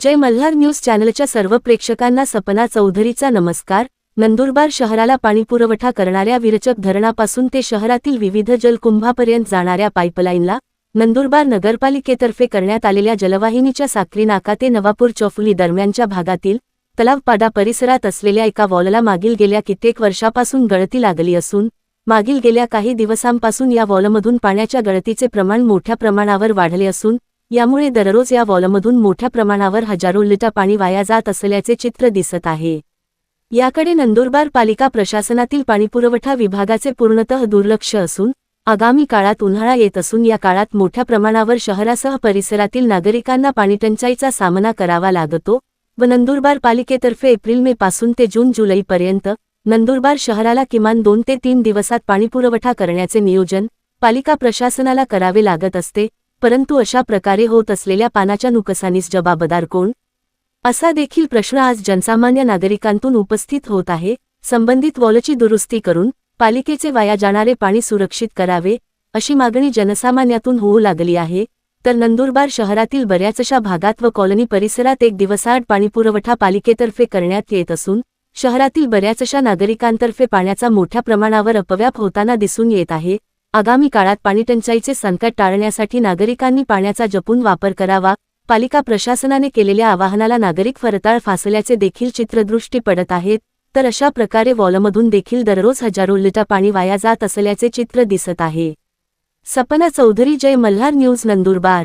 जय Malhar news चॅनलच्या सर्व प्रेक्षकांना सपना चौधरीचा नमस्कार. नंदुरबार शहराला पाणीपुरवठा करणाऱ्या विरचक धरणापासून ते शहरातील विविध जलकुंभापर्यंत जाणाऱ्या पाईपलाईनला नंदुरबार नगरपालिकेतर्फे करण्यात आलेल्या जलवाहिनीच्या साखरी नाका ते नवापूर चौफुली दरम्यानच्या भागातील तलावपाडा परिसरात असलेल्या एका वॉलला मागील गेल्या कित्येक वर्षापासून गळती लागली असून मागील गेल्या काही दिवसांपासून या वॉलमधून पाण्याच्या गळतीचे प्रमाण मोठ्या प्रमाणावर वाढले असून यामुळे दररोज या वॉलमधून मोठ्या प्रमाणावर हजारो लिटर पाणी वाया जात असल्याचे चित्र दिसत आहे. याकडे नंदुरबार पालिका प्रशासनातील पाणीपुरवठा विभागाचे पूर्णतः दुर्लक्ष असून आगामी काळात उन्हाळा येत असून या काळात मोठ्या प्रमाणावर शहरासह परिसरातील नागरिकांना पाणीटंचाईचा सामना करावा लागतो व नंदुरबार पालिकेतर्फे एप्रिल मे पासून ते जून जुलैपर्यंत नंदुरबार शहराला किमान दोन ते तीन दिवसात पाणीपुरवठा करण्याचे नियोजन पालिका प्रशासनाला करावे लागत असते परंतु अशा प्रकारे होत असलेल्या पानाच्या नुकसानीस जबाबदार कोण? असा देखील प्रश्न आज जनसामान्य नागरिकांतून उपस्थित होत आहे. संबंधित वॉलची दुरुस्ती करून पालिकेचे वाया जाणारे पाणी सुरक्षित करावे अशी मागणी जनसामान्यातून होऊ लागली आहे. तर नंदुरबार शहरातील बऱ्याचशा भागात व कॉलनी परिसरात एक दिवसाआड पाणीपुरवठा पालिकेतर्फे करण्यात येत असून शहरातील बऱ्याचशा नागरिकांतर्फे पाण्याचा मोठ्या प्रमाणावर अपव्याप होताना दिसून येत आहे. आगामी काळात पाणीटंचाईचे संकट टाळण्यासाठी नागरिकांनी पाण्याचा जपून वापर करावा. पालिका प्रशासनाने केलेल्या आवाहनाला नागरिक फरताळ फासल्याचे देखील चित्रदृष्टी पडत आहेत. तर अशा प्रकारे वॉलमधून देखील दररोज हजारो लिटर पाणी वाया जात असल्याचे चित्र दिसत आहे. सपना चौधरी जय मल्हार न्यूज नंदुरबार.